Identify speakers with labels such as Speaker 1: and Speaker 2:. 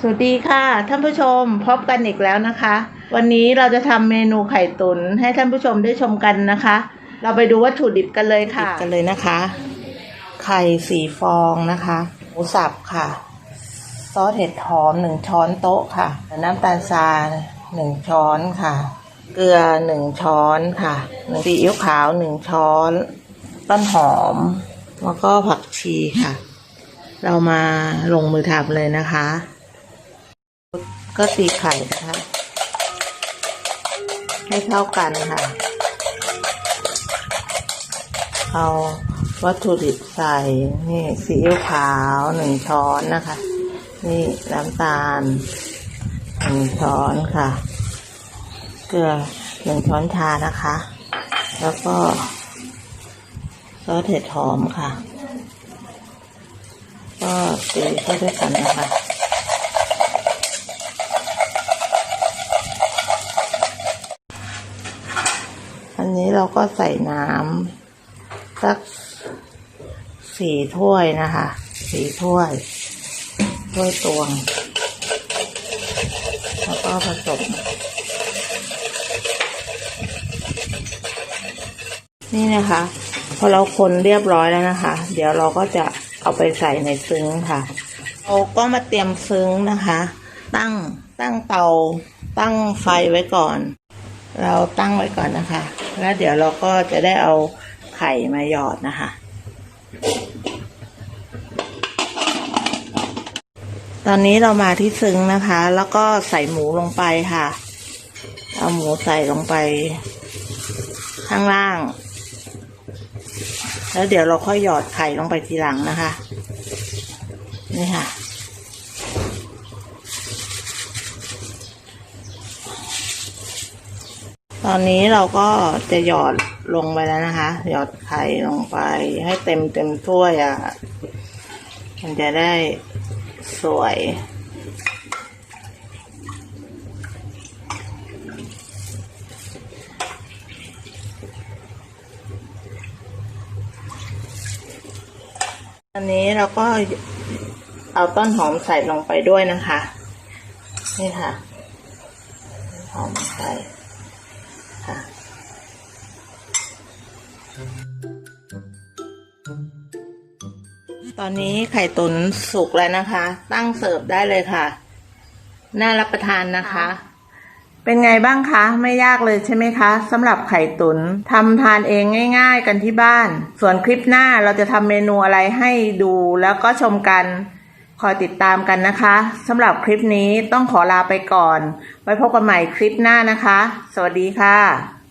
Speaker 1: สวัสดีค่ะท่านผู้ชมพบกันอีกแล้วนะคะ วันนี้เราจะทำเมนูไข่ตุ๋นให้ท่านผู้ชมได้ชมกันนะคะ เราไปดูวัตถุดิบกันเลยค่ะกันเลยนะคะ ไข่สี่ฟองนะคะหมูสับค่ะ ซอสเห็ดหอมหนึ่งช้อนโต๊ะค่ะ น้ำตาลทรายหนึ่งช้อนค่ะ เกลือหนึ่งช้อนค่ะหนึ่งซีอิ๊วขาวหนึ่งช้อน ต้นหอม แล้วก็ผักชีค่ะ เรามาลงมือทำเลยนะคะ ก็ตีไข่นะคะ ให้เข้ากันค่ะ เอาวัตถุดิบใส่นี่ซีอิ๊วขาวหนึ่งช้อนนะคะ นี่น้ำตาลหนึ่งช้อนค่ะ เกลือหนึ่งช้อนชานะคะ แล้วก็ซอสเห็ดหอมค่ะ ก็ตีเข้าด้วยกันนะคะ นี้เราก็ใส่น้ำสักสี่ถ้วยนะคะสี่ถ้วย ถ้วยตวง แล้วก็ผสม นี่นะคะ พอเราคนเรียบร้อยแล้วนะคะ เดี๋ยวเราก็จะเอาไปใส่ในซึ้งค่ะ เราก็มาเตรียมซึ้งนะคะ ตั้งตั้งเตาตั้งไฟไว้ก่อน เราตั้งไว้ก่อนนะคะ แล้วเดี๋ยวเราก็จะได้เอาไข่มาหยอดนะคะ ตอนนี้เรามาที่ซึ้งนะคะ แล้วก็ใส่หมูลงไปค่ะ เอาหมูใส่ลงไป ข้างล่าง แล้วเดี๋ยวเราค่อยหยอดไข่ลงไปทีหลังนะคะ นี่ค่ะ ตอนนี้เราก็จะหยอดลงไปแล้วนะคะ หยอดไข่ลงไปให้เต็มเต็มถ้วยอะ่ะ มันจะได้สวย อันนี้เราก็เอาต้นหอมใส่ลงไปด้วยนะคะ นี่ค่ะ หอมใส่ ค่ะตอนนี้ไข่ตุ๋นสุกแล้วนะคะ ตั้งเสิร์ฟได้เลยค่ะ น่ารับประทานนะคะ เป็นไงบ้างคะ ไม่ยากเลยใช่ไหมคะสำหรับไข่ตุนทำทานเองง่าย ๆ กันที่บ้าน ส่วนคลิปหน้าเราจะทำเมนูอะไรให้ดูแล้วก็ชมกัน คอยติดตามกันนะคะสำหรับคลิปนี้ต้องขอลาไปก่อน ไว้พบกันใหม่คลิปหน้านะคะ สวัสดีค่ะ